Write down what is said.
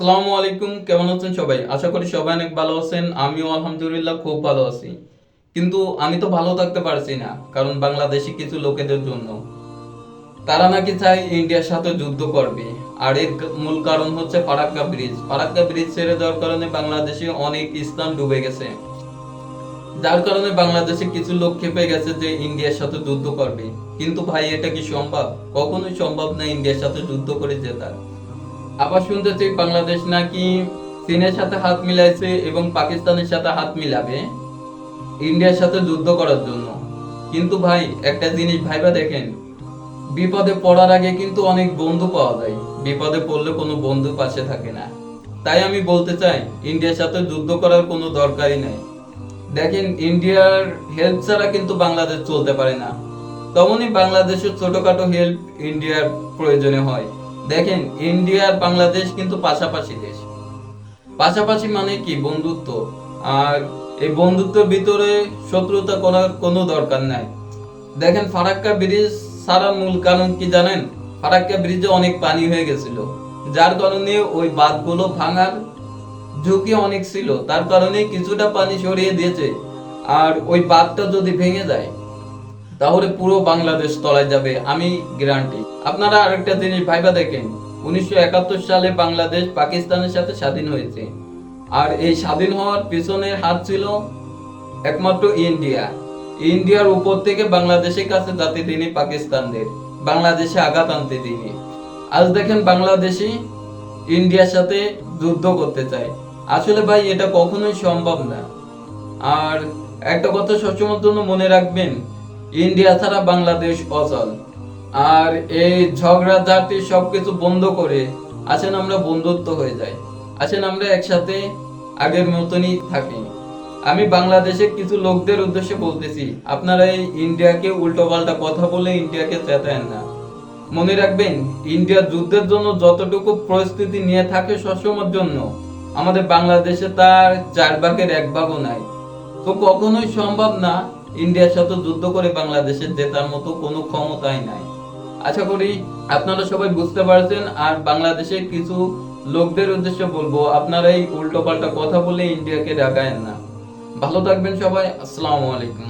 আসসালামু আলাইকুম, কেমন আছেন সবাই? আশা করি সবাই অনেক ভালো আছেন। আমিও আলহামদুলিল্লাহ খুব ভালো আছি। কিন্তু আমি তো ভালো থাকতে পারছি না, কারণ বাংলাদেশি কিছু লোকেদের জন্য। তারা নাকি চায় ইন্ডিয়ার সাথে যুদ্ধ করবে। আর এর মূল কারণ হচ্ছে ফারাক্কা ব্রিজ। ফারাক্কা ব্রিজ ছেড়ে দেওয়ার কারণে বাংলাদেশে অনেক স্থান ডুবে গেছে। যার কারণে বাংলাদেশে কিছু লোক খেপে গেছে যে ইন্ডিয়ার সাথে যুদ্ধ করবে। কিন্তু ভাই, এটা কি সম্ভব? কখনোই সম্ভব না ইন্ডিয়ার সাথে যুদ্ধ করে জেতার। আবার শুনতেছি বাংলাদেশ নাকি চীনের সাথে হাত মিলাইছে এবং পাকিস্তানের সাথে হাত মিলাবে ইন্ডিয়ার সাথে যুদ্ধ করার জন্য। কিন্তু ভাই, একটা জিনিস ভাইবা দেখেন, বিপদে পড়ার আগে কিন্তু অনেক বন্ধু পাওয়া যায়। বিপদে পড়লে কোনো বন্ধু পাশে থাকে না। তাই আমি বলতে চাই, ইন্ডিয়ার সাথে যুদ্ধ করার কোনো দরকারই নাই। দেখেন, ইন্ডিয়ার হেল্প ছাড়া কিন্তু বাংলাদেশ চলতে পারে না। তেমনই বাংলাদেশের ছোটখাটো হেল্প ইন্ডিয়ার প্রয়োজনে হয়। দেখেন, ইন্ডিয়া আর বাংলাদেশ কিন্তু পাশাপাশি দেশ। পাশাপাশি মানে কি? বন্ধুত্ব। আর এই বন্ধুত্বের ভিতরে শত্রুতা করার কোনো দরকার নাই। দেখেন, ফারাক্কা ব্রিজ সারা মূল কারণ কি জানেন? ফারাক্কা ব্রিজে অনেক পানি হয়ে গেছিল। যার কারণে ওই বাঁধগুলো ভাঙার ঝুঁকি অনেক ছিল। তার কারণে কিছুটা পানি সরিয়ে দিয়েছে। আর ওই বাঁধটা যদি ভেঙে যায় তাহলে পুরো বাংলাদেশ তলায় যাবে, আমি গ্যারান্টি আপনারা আরেকটা জিনিস ভাইবা দেখেন, উনিশশো একাত্তর সালে বাংলাদেশ পাকিস্তানের সাথে স্বাধীন হয়েছে। আর এই স্বাধীন হওয়ার পিছনের হাত ছিল একমাত্র ইন্ডিয়া। ইন্ডিয়ার উপর থেকে বাংলাদেশের কাছে যাতে তিনি পাকিস্তানদের, বাংলাদেশে আঘাত আনতে তিনি। আজ দেখেন বাংলাদেশি ইন্ডিয়ার সাথে যুদ্ধ করতে চায়। আসলে ভাই, এটা কখনোই সম্ভব না। আর একটা কথা সবসময়ের জন্য মনে রাখবেন ইন্ডিয়া ছাড়া বাংলাদেশ অচল। আর এই ঝগড়া ঝাঁটি সবকিছু বন্ধ করে আসেন আমরা বন্ধুত্ব হয়ে যাই। আসেন আমরা একসাথে আগের মতনই থাকি। আমি বাংলাদেশের কিছু লোকদের উদ্দেশ্যে বলতেছি, আপনারা এই ইন্ডিয়াকে উল্টো পাল্টা কথা বলে ইন্ডিয়াকে চেতায়েন না। মনে রাখবেন, ইন্ডিয়া যুদ্ধের জন্য যতটুকু পরিস্থিতি নিয়ে থাকে সবসময়ের জন্য, আমাদের বাংলাদেশে তার চার ভাগের এক ভাগও নাই। তো কখনোই সম্ভব না ইন্ডিয়ার সাথে যুদ্ধ করে বাংলাদেশের জেতার মতো কোনো ক্ষমতাই নাই। আশা করি আপনারা সবাই বুঝতে পারছেন, আর বাংলাদেশের কিছু লোকদের উদ্দেশ্যে বলব, আপনারা এই উল্টো পাল্টা কথা বলে ইন্ডিয়াকে ডাকায়েন না। ভালো থাকবেন সবাই, আসসালামু আলাইকুম।